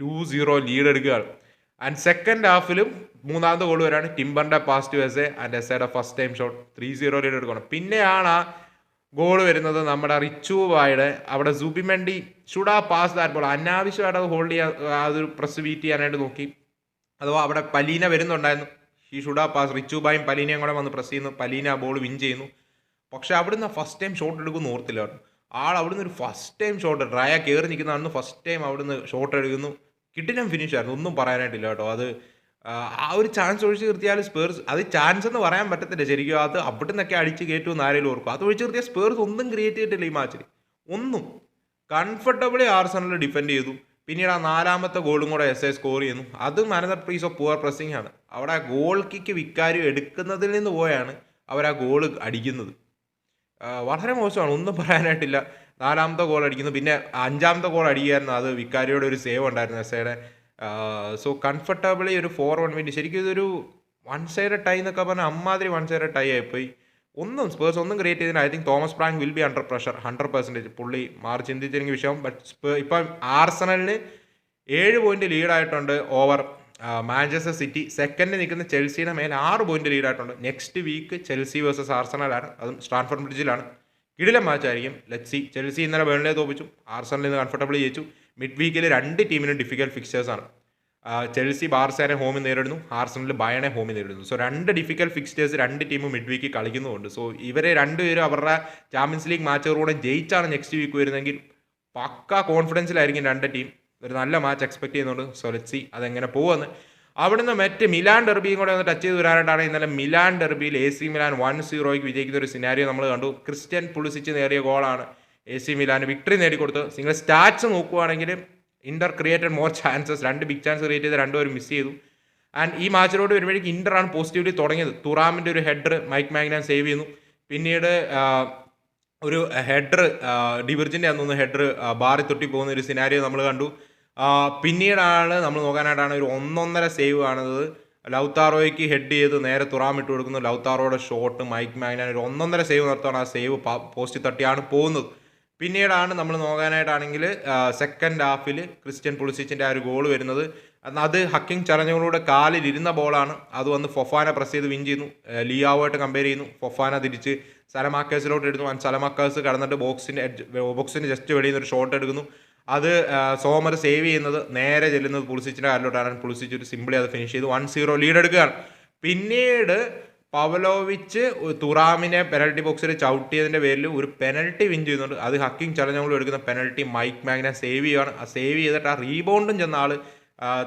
ടു സീറോ ലീഡ് എടുക്കുകയാണ്. ആൻഡ് സെക്കൻഡ് ഹാഫിലും മൂന്നാമത്തെ ഗോൾ വരാണ് ടിംബറിന്റെ പാസ് ടു ആൻഡ് എസ് എയുടെ first time shot three zero lead എടുക്കണം പിന്നെയാണ് ആ ഗോൾ വരുന്നത് നമ്മുടെ റിച്ചു വായുടെ അവിടെ സുബിമെൻഡി ഷുഡ് ആ പാസ് ദാറ്റ് ബോൾ അനാവശ്യമായിട്ട് അത് ഹോൾഡ് ചെയ്യാൻ അതൊരു പ്രസ് ബീറ്റ് ചെയ്യാനായിട്ട് നോക്കി. അഥവാ അവിടെ പലീന വരുന്നുണ്ടായിരുന്നു. ഈ ഷുഡ് ആ പാസ് റിച്ചു ബായും പലീനയും കൂടെ വന്ന് പ്രസ് ചെയ്യുന്നു. പലീന ബോൾ വിൻ ചെയ്യുന്നു. പക്ഷെ അവിടുന്ന് ഫസ്റ്റ് ടൈം ഷോട്ട് എടുക്കുമെന്ന് ഓർത്തില്ല ആൾ അവിടുന്ന് ഒരു ഫസ്റ്റ് ടൈം ഷോട്ട് ഡ്രയ കയറി നിൽക്കുന്നതാണ് ഫസ്റ്റ് ടൈം അവിടുന്ന് ഷോട്ട് എടുക്കുന്നു. കിട്ടിനും ഫിനിഷ് ആയിരുന്നു. ഒന്നും പറയാനായിട്ടില്ല കേട്ടോ. അത് ആ, ഒരു ചാൻസ് ഒഴിച്ച് നിർത്തിയാൽ സ്പേഴ്സ് അത് ചാൻസ് എന്ന് പറയാൻ പറ്റത്തില്ല ശരിക്കും. അത് അവിടെ നിന്നൊക്കെ അടിച്ച് കയറ്റുമെന്ന് ആരെങ്കിലും ഓർക്കും. അത് ഒഴിച്ച് നിർത്തിയാൽ സ്പേഴ്സ് ഒന്നും ക്രിയേറ്റ് ചെയ്തിട്ടില്ല ഈ മാച്ചിൽ ഒന്നും. കംഫർട്ടബിളി ആർസണൽ ഡിഫെൻഡ് ചെയ്തു. പിന്നീട് ആ നാലാമത്തെ ഗോളും കൂടെ എസ് എ സ്കോർ ചെയ്യുന്നു. അതും manager price of poor pressing ആണ്. അവിടെ ആ ഗോൾ കിക്ക് വിക്കാരി എടുക്കുന്നതിൽ നിന്ന് പോയാണ് അവർ ആ ഗോൾ അടിക്കുന്നത്. വളരെ മോശമാണ്. ഒന്നും പറയാനായിട്ടില്ല. നാലാമത്തെ ഗോൾ അടിക്കുന്നു. പിന്നെ അഞ്ചാമത്തെ ഗോൾ അടിക്കുകയായിരുന്നു. അത് വിക്കാരിയുടെ ഒരു സേവ് ഉണ്ടായിരുന്നു എസ്സയുടെ. സോ കംഫർട്ടബിളി ഒരു ഫോർ വൺ മിനിറ്റ് ശരിക്കും ഇതൊരു വൺ സൈഡ് ടൈ എന്നൊക്കെ പറഞ്ഞാൽ അമ്മാതിരി വൺ സൈഡ് ടൈ ആയിപ്പോയി. ഒന്നും സ്പേഴ്സ് ഒന്നും ക്രിയേറ്റ് ചെയ്തില്ല. I think Thomas Frank will be under pressure hundred percentage പുള്ളി മാറി ചിന്തിച്ചെങ്കിൽ വിഷയം. ബട്ട് ഇപ്പം ആർസണലിന് ഏഴ് പോയിന്റ് ലീഡായിട്ടുണ്ട് ഓവർ മാഞ്ചസ്റ്റർ സിറ്റി സെക്കൻഡ് നിൽക്കുന്ന ചെൽസിയുടെ മേൽ ആറ് പോയിന്റ് ലീഡായിട്ടുണ്ട് നെക്സ്റ്റ് വീക്ക് ചെൽസി വേഴ്സസ് ആർസണലാണ് അതും സ്റ്റാൻഫോർഡ് ബ്രിഡ്ജിലാണ് കിടിലം മാച്ചായിരിക്കും. ലെറ്റ്സി ചെൽസി ഇന്നലെ വേൾഡിനെ തോപ്പിച്ചു. ആർസണലിൽ നിന്ന് കംഫർട്ടബിൾ ജയിച്ചു. മിഡ് വീക്കിൽ രണ്ട് ടീമിനും ഡിഫിക്കൽട്ട് ഫിക്സ്റ്റേഴ്സാണ് ചെൽസി ബാർസേനെ ഹോമിൽ നേരിടുന്നു. ആർസണൽ ബയനെ ഹോമിൽ നേരിടുന്നു. സോ രണ്ട് ഡിഫിക്കൽട്ട് ഫിക്സ്റ്റേഴ്സ് രണ്ട് ടീമും മിഡ് വീക്ക് കളിക്കുന്നുണ്ട് സോ ഇവരെ രണ്ടുപേരും അവരുടെ ചാമ്പ്യൻസ് ലീഗ് മാച്ചുകളൂടെ ജയിച്ചാണ് നെക്സ്റ്റ് വീക്ക് വരുന്നതെങ്കിൽ പക്ക കോൺഫിഡൻസിലായിരിക്കും രണ്ട് ടീം ഒരു നല്ല മാച്ച് എക്സ്പെക്ട് ചെയ്യുന്നുണ്ട്. സോ ലെറ്റ് സി അതെങ്ങനെ പോകുമെന്ന് അവിടുന്ന് മറ്റ് മിലാൻ ഡെർബിയും കൂടെ ഒന്ന് ടച്ച് ചെയ്ത് വരാനായിട്ടാണ് ഇന്നലെ മിലാൻ ഡെർബിയിൽ എ സി മിലാൻ വൺ സീറോയ്ക്ക് വിജയിക്കുന്ന ഒരു സിനാരിയോ നമ്മൾ കണ്ടു. ക്രിസ്ത്യൻ പുളിസിച്ച് നേടിയ ഗോളാണ് എ സി മിലാൻ വിക്ടറി നേടിക്കൊടുത്തത്. നിങ്ങൾ സ്റ്റാറ്റ്സ് നോക്കുകയാണെങ്കിൽ ഇന്റർ ക്രിയേറ്റഡ് മോർ ചാൻസസ് രണ്ട് ബിഗ് ചാൻസ് ക്രിയേറ്റ് ചെയ്ത് രണ്ടുപേരും മിസ് ചെയ്തു. ആൻഡ് ഈ മാച്ചിലോട് വരുമ്പോഴേക്കും ഇന്ററാണ് പോസിറ്റീവ്ലി തുടങ്ങിയത്. തുറാമിന്റെ ഒരു ഹെഡർ മൈക്ക് മാഗ്നാൻ സേവ് ചെയ്യുന്നു. പിന്നീട് ഒരു ഹെഡർ ഡിവിർജിന്റെ അന്നൊന്ന് ഹെഡർ ബാറി തൊട്ടി പോകുന്ന ഒരു സിനാരിയോ നമ്മൾ കണ്ടു. പിന്നീടാണ് നമ്മൾ നോക്കാനായിട്ടാണ് ഒരു ഒന്നൊന്നര സേവ് കാണുന്നത്. ലൗത്താറോയ്ക്ക് ഹെഡ് ചെയ്ത് നേരെ തുറാമിട്ട് കൊടുക്കുന്നു. ലൗത്താറോയുടെ ഷോട്ട് മൈക്ക് മാഗ്നാൻ ഒരു ഒന്നൊന്നര സേവ് നടത്തുകയാണ് ആ സേവ് പോസ്റ്റ് തട്ടിയാണ് പോകുന്നത്. പിന്നീടാണ് നമ്മൾ നോക്കാനായിട്ടാണെങ്കിൽ സെക്കൻഡ് ഹാഫിൽ ക്രിസ്ത്യൻ പുളിസിച്ചിന്റെ ആ ഒരു ഗോൾ വരുന്നത്. അത് ഹക്കിംഗ് ചലഞ്ഞുകളുടെ കാലിൽ ഇരുന്ന ബോളാണ് അത് വന്ന് ഫൊഫാന പ്രസ് ചെയ്ത് വിൻ ചെയ്യുന്നു. ലിയാവുമായിട്ട് കമ്പയർ ചെയ്യുന്നു. ഫൊഫാന തിരിച്ച് സലമാക്കേഴ്സിലോട്ട് എടുത്തു. സലമാക്കേഴ്സ് കടന്നിട്ട് ബോക്സിന്റെ ബോക്സിന്റെ ജസ്റ്റ് വെളിയിൽ നിന്ന് ഒരു ഷോട്ട് എടുക്കുന്നു. അത് സോമർ സേവ് ചെയ്യുന്നത് നേരെ ചെല്ലുന്നത് പുളിസിച്ചിന്റെ കാലിലോട്ടാണ്. പുളിസിച്ച് ഒരു സിമ്പിളി അത് ഫിനിഷ് ചെയ്തു. വൺ സീറോ ലീഡ് എടുക്കുകയാണ്. പിന്നീട് പവലോവിച്ച് തുറാമിനെ പെനൽറ്റി ബോക്സിൽ ചവിട്ടിയതിന്റെ പേരിൽ ഒരു പെനൽറ്റി വിൻ ചെയ്യുന്നുണ്ട്. അത് ഹക്കിംഗ് ചലഞ്ചുകൾ എടുക്കുന്ന പെനൽറ്റി മൈക്ക് മാഗ്നെ സേവ് ചെയ്യുകയാണ് ആ സേവ് ചെയ്തിട്ട് ആ റീബൗണ്ടും ചെന്ന ആൾ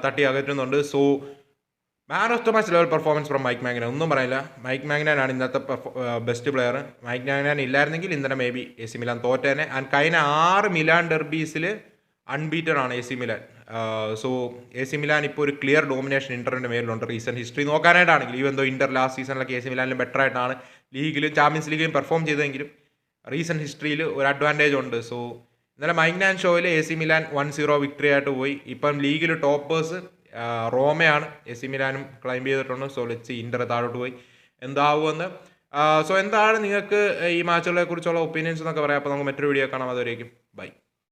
തട്ടി അകറ്റുന്നുണ്ട്. So man of the match level performance from Mike Maignan ഒന്നും പറയില്ല. മൈക്ക് മാഗ്നാനാണ് ഇന്നത്തെ ബെസ്റ്റ് പ്ലെയർ മൈക്ക് മാഗ്നാൻ ഇല്ലായിരുന്നെങ്കിൽ ഇന്നലെ maybe A C Milan തോറ്റേനെ. ആൻഡ് കഴിഞ്ഞ ആറ് മിലാൻ ഡെർബീസിൽ അൺബീറ്റഡ് ആണ് A C Milan. So A C Milan ഇപ്പോൾ ഒരു ക്ലിയർ ഡോമിനേഷൻ ഇന്ററിന്റെ മേലുണ്ട് റീസെന്റ് ഹിസ്റ്ററി നോക്കാനായിട്ടാണെങ്കിൽ ഈവൻ ദോ ഇന്റർ ലാസ്റ്റ് സീസണിലൊക്കെ എ സി മിലാനിലും ബെറ്റർ ആയിട്ടാണ് ലീഗിലും ചാമ്പ്യൻസ് ലീഗിലും പെർഫോം ചെയ്തെങ്കിലും റീസെന്റ് ഹിസ്റ്ററിയിൽ ഒരു അഡ്വാന്റേജ് ഉണ്ട്. സോ ഇന്നലെ മൈഗ്നാൻ ഷോയിൽ A C Milan one zero victory ആയിട്ട് പോയി. ഇപ്പം ലീഗിൽ ടോപ്പേഴ്സ് റോമയാണ് എ സി മിലാനും ക്ലൈം ചെയ്തിട്ടുണ്ട്. സോ ലെറ്റ്സ് ഇന്റർ താഴോട്ട് പോയി. എന്താവുമെന്ന്? സോ എന്താണ് നിങ്ങൾക്ക് ഈ മാച്ചുകളെ കുറിച്ചുള്ള ഒപ്പീനിയൻസ് എന്നൊക്കെ പറയാം. അപ്പോൾ നമുക്ക് മറ്റൊരു വീഡിയോ കാണാം. അതുവരേക്കും ബൈ